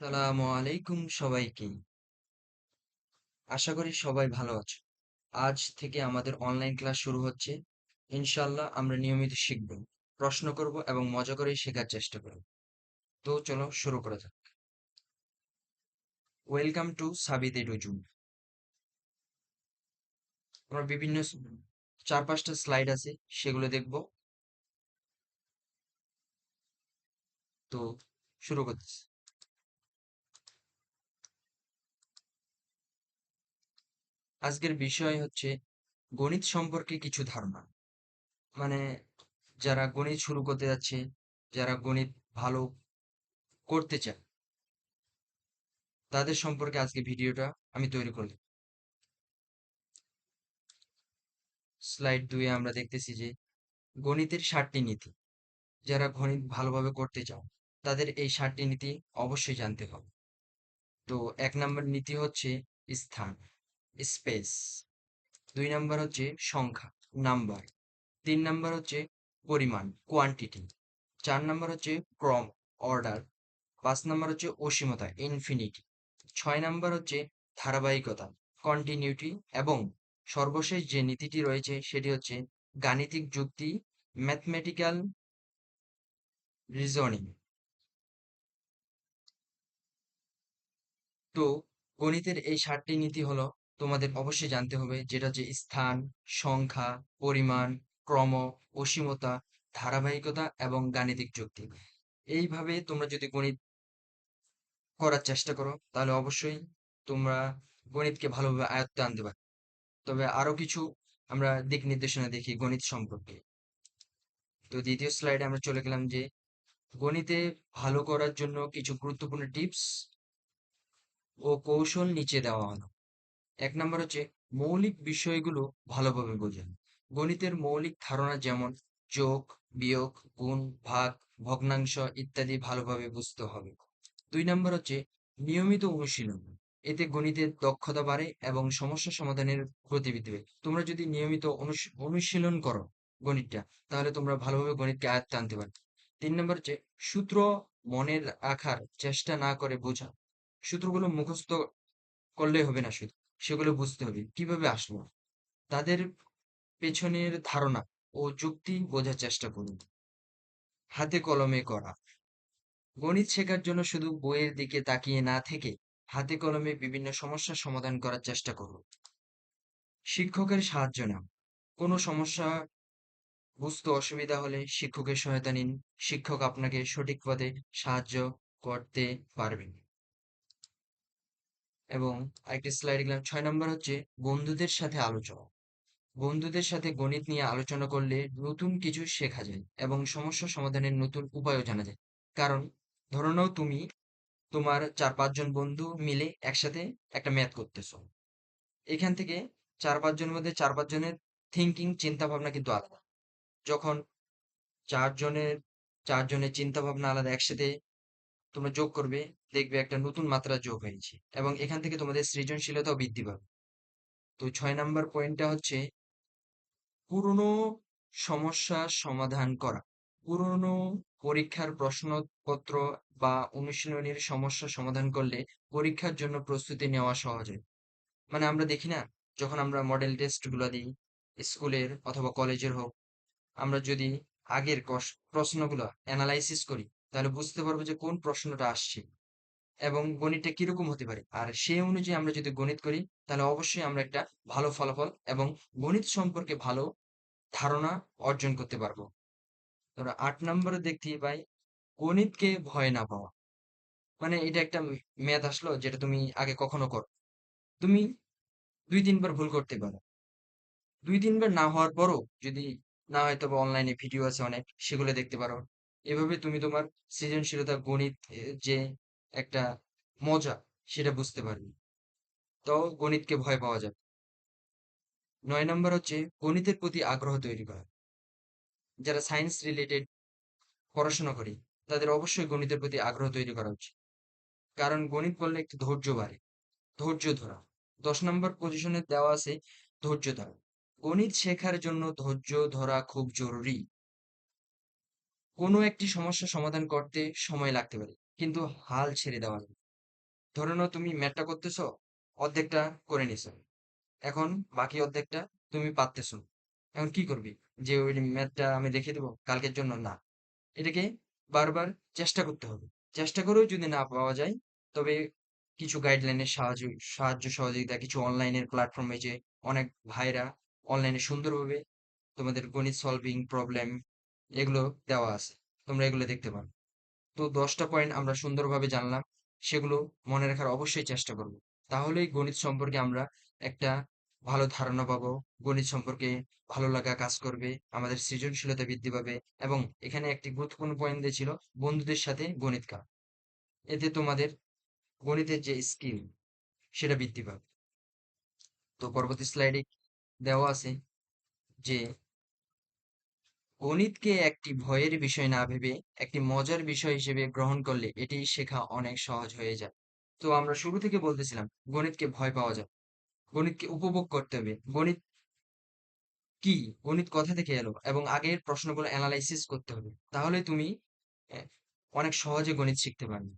সালামু আলাইকুম সবাইকে। আশা করি সবাই ভালো আছো। আজ থেকে আমাদের অনলাইন ক্লাস শুরু হচ্ছে। ইনশাল্লাহ আমরা নিয়মিত শিখব, প্রশ্ন করব এবং মজা করে শেখার চেষ্টা করব। তো চলো শুরু করা যাক। ওয়েলকাম টু সাবিত এডুজুম আমরা বিভিন্ন চার পাঁচটা স্লাইড আছে, সেগুলো দেখব। তো শুরু করতেছি। আজকের বিষয় হচ্ছে গণিত সম্পর্কে কিছু ধারণা। মানে যারা গণিত শুরু করতে যাচ্ছে, যারা গণিত ভালো করতে চায়, তাদের সম্পর্কে আজকে ভিডিওটা আমি তৈরি করলাম। স্লাইড দুয়ে আমরা দেখতেছি যে গণিতের ষাটটি নীতি, যারা গণিত ভালোভাবে করতে চাও তাদের এই ষাটটি নীতি অবশ্যই জানতে হবে। তো এক নম্বর নীতি হচ্ছে স্থান। স্পেস। দুই নাম্বার হচ্ছে সংখ্যা, নাম্বার। তিন নাম্বার হচ্ছে পরিমাণ কোয়ান্টিটি চার নাম্বার হচ্ছে ক্রম অর্ডার পাঁচ নাম্বার হচ্ছে অসীমতা ইনফিনিটি ছয় নাম্বার হচ্ছে ধারাবাহিকতা কন্টিনিউটি এবং সর্বশেষ যে নীতিটি রয়েছে সেটি হচ্ছে গাণিতিক যুক্তি ম্যাথমেটিক্যাল রিজনিং তো গণিতের এই সাতটি নীতি হলো তোমাদের অবশ্যই জানতে হবে যেটা হচ্ছে স্থান, সংখ্যা, পরিমাণ, ক্রম, অসীমতা, ধারাবাহিকতা এবং গাণিতিক যুক্তি। এইভাবে তোমরা যদি গণিত করার চেষ্টা করো, তাহলে অবশ্যই তোমরা গণিতকে ভালোভাবে আয়ত্তে আনতে পারবে। তবে আরও কিছু আমরা দিক নির্দেশনা দেখি গণিত সম্পর্কে। তো দ্বিতীয় স্লাইডে আমরা চলে গেলাম যে গণিতে ভালো করার জন্য কিছু গুরুত্বপূর্ণ টিপস ও কৌশল নিচে দেওয়া হলো। এক নম্বর হচ্ছে মৌলিক বিষয়গুলো ভালোভাবে বোঝেন। গণিতের মৌলিক ধারণা যেমন যোগ, বিয়োগ, গুণ, ভাগ, ভগ্নাংশ ইত্যাদি ভালোভাবে বুঝতে হবে। দুই নম্বর হচ্ছে নিয়মিত অনুশীলন। এতে গণিতের দক্ষতা বাড়ে এবং সমস্যা সমাধানের গতিবিধি হবে তোমরা যদি নিয়মিত অনুশীলন করো গণিতটা, তাহলে তোমরা ভালোভাবে গণিতকে আয়ত্তে আনতে পারবে। তিন নম্বর হচ্ছে সূত্র মনে রাখার চেষ্টা না করে বোঝা। সূত্রগুলো মুখস্থ করলে হবে না শুধু। সেগুলো বুঝতে হবে। কীভাবে আসলো তাদের পেছনের ধারণা ও যুক্তি বোঝার চেষ্টা করুন। হাতে কলমে করা। গণিত শেখার জন্য শুধু বইয়ের দিকে তাকিয়ে না থেকে হাতে কলমে বিভিন্ন সমস্যার সমাধান করার চেষ্টা করুন। শিক্ষকের সাহায্য নাও। কোনো সমস্যা বুঝতে অসুবিধা হলে শিক্ষকের সহায়তা নিন। শিক্ষক আপনাকে সঠিক পথে সাহায্য করতে পারবেন। এবং আরেকটি স্লাইড গেলাম, ছয় নম্বর হচ্ছে বন্ধুদের সাথে আলোচনা। বন্ধুদের সাথে গণিত নিয়ে আলোচনা করলে নতুন কিছু শেখা যায় এবং সমস্যা সমাধানের নতুন উপায়ও জানা যায়। কারণ ধরো নাও তুমি তোমার চার পাঁচজন বন্ধু মিলে একসাথে একটা ম্যাথ করতেছো। এখান থেকে চার পাঁচজনের মধ্যে চার পাঁচজনের থিঙ্কিং চিন্তা ভাবনা কিন্তু আলাদা। যখন চারজনের চারজনের চিন্তা ভাবনা আলাদা একসাথে তোমরা যোগ করবে, দেখবে একটা নতুন মাত্রা যোগ হয়েছে এবং এখান থেকে তোমাদের সৃজনশীলতাও বৃদ্ধি পাবে। তো ছয় নাম্বার পয়েন্টটা হচ্ছে পুরনো সমস্যা সমাধান করা। পুরনো পরীক্ষার প্রশ্নপত্র বা অনুশীলনের সমস্যা সমাধান করলে পরীক্ষার জন্য প্রস্তুতি নেওয়া সহজ হয়। মানে আমরা দেখি না, যখন আমরা মডেল টেস্টগুলো দিই, স্কুলের অথবা কলেজের হোক, আমরা যদি আগের প্রশ্নগুলো অ্যানালাইসিস করি তাহলে বুঝতে পারব যে কোন প্রশ্নটা আসছে এবং গণিতটা কীরকম হতে পারে। আর সেই অনুযায়ী আমরা যদি গণিত করি, তাহলে অবশ্যই আমরা একটা ভালো ফলাফল এবং গণিত সম্পর্কে ভালো ধারণা অর্জন করতে পারব। ধরো আট নম্বরে দেখতে পাই, গণিতকে ভয় না পাওয়া। মানে এটা একটা ম্যাথ আসলো যেটা তুমি আগে কখনো করো। তুমি দুই তিনবার ভুল করতে পারো। দুই তিনবার না হওয়ার পরও যদি না হয় তবে অনলাইনে ভিডিও আছে অনেক, সেগুলো দেখতে পারো। এভাবে তুমি তোমার সৃজনশীলতা গণিত যে একটা মজা, সেটা বুঝতে পারবে। তো গণিতকে ভয় পাওয়া যাবে নয় নম্বর হচ্ছে গণিতের প্রতি আগ্রহ তৈরি করা। যারা সায়েন্স রিলেটেড পড়াশোনা করি, তাদের অবশ্যই গণিতের প্রতি আগ্রহ তৈরি করা উচিত। কারণ গণিত বললে একটু ধৈর্য বাড়ে। ধৈর্য ধরা। দশ নম্বর পজিশনে দেওয়া আছে ধৈর্য ধরা। গণিত শেখার জন্য ধৈর্য ধরা খুব জরুরি। কোনো একটি সমস্যা সমাধান করতে সময় লাগতে পারে, কিন্তু হাল ছেড়ে দেওয়া যাবে ধরে নাও তুমি ম্যাথটা করতেছো, অর্ধেকটা করে নিছো এখন বাকি অর্ধেকটা তুমি পারতেছো। এখন কি করবি? যে ওই ম্যাথটা আমি রেখে দেবো, কালকের জন্য না। এটাকে বারবার চেষ্টা করতে হবে। চেষ্টা করেও যদি না পাওয়া যায়, তবে কিছু গাইডলাইনের সাহায্য সাহায্য সহযোগিতা, কিছু অনলাইনের প্ল্যাটফর্মে যে অনেক ভাইরা অনলাইনে সুন্দরভাবে তোমাদের গণিত সলভিং প্রবলেম এগুলো দেওয়া আছে। তোমরা এগুলো দেখতে পারো। তো দশটা পয়েন্ট আমরা সুন্দরভাবে জানলাম। সেগুলো মনে রাখার অবশ্যই চেষ্টা করব। তাহলেই গণিত সম্পর্কে আমরা একটা ভালো ধারণা পাবো। গণিত সম্পর্কে ভালো লাগা কাজ করবে। আমাদের সৃজনশীলতা বৃদ্ধি পাবে এবং এখানে একটি গুরুত্বপূর্ণ পয়েন্ট দিয়েছিল, বন্ধুদের সাথে গণিত কা এতে তোমাদের গণিতের যে স্কিল সেটা বৃদ্ধি পাবে। তো পরবর্তী স্লাইডে দেওয়া আছে যে গণিতকে একটি ভয়ের বিষয় না ভেবে, একটি মজার বিষয় হিসেবে গ্রহণ করলে এটি শেখা অনেক সহজ হয়ে যায়। তো আমরা শুরু থেকে বলতেছিলাম, গণিতকে ভয় পাওয়া যায়। গণিতকে উপভোগ করতে হবে। গণিত কি? গণিত কথা থেকে এলো? এবং আগের প্রশ্নগুলো অ্যানালাইসিস করতে হবে। তাহলে তুমি অনেক সহজে গণিত শিখতে পারবে।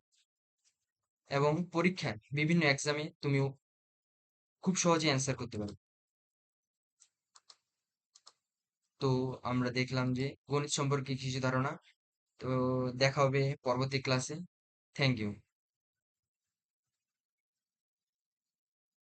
এবং পরীক্ষায় বিভিন্ন এক্সামে তুমি খুব সহজে অ্যান্সার করতে পারবে। তো আমরা দেখলাম যে গণিত সম্পর্কে কিছু ধারণা। তো দেখা হবে পরবর্তী ক্লাসে থ্যাংক ইউ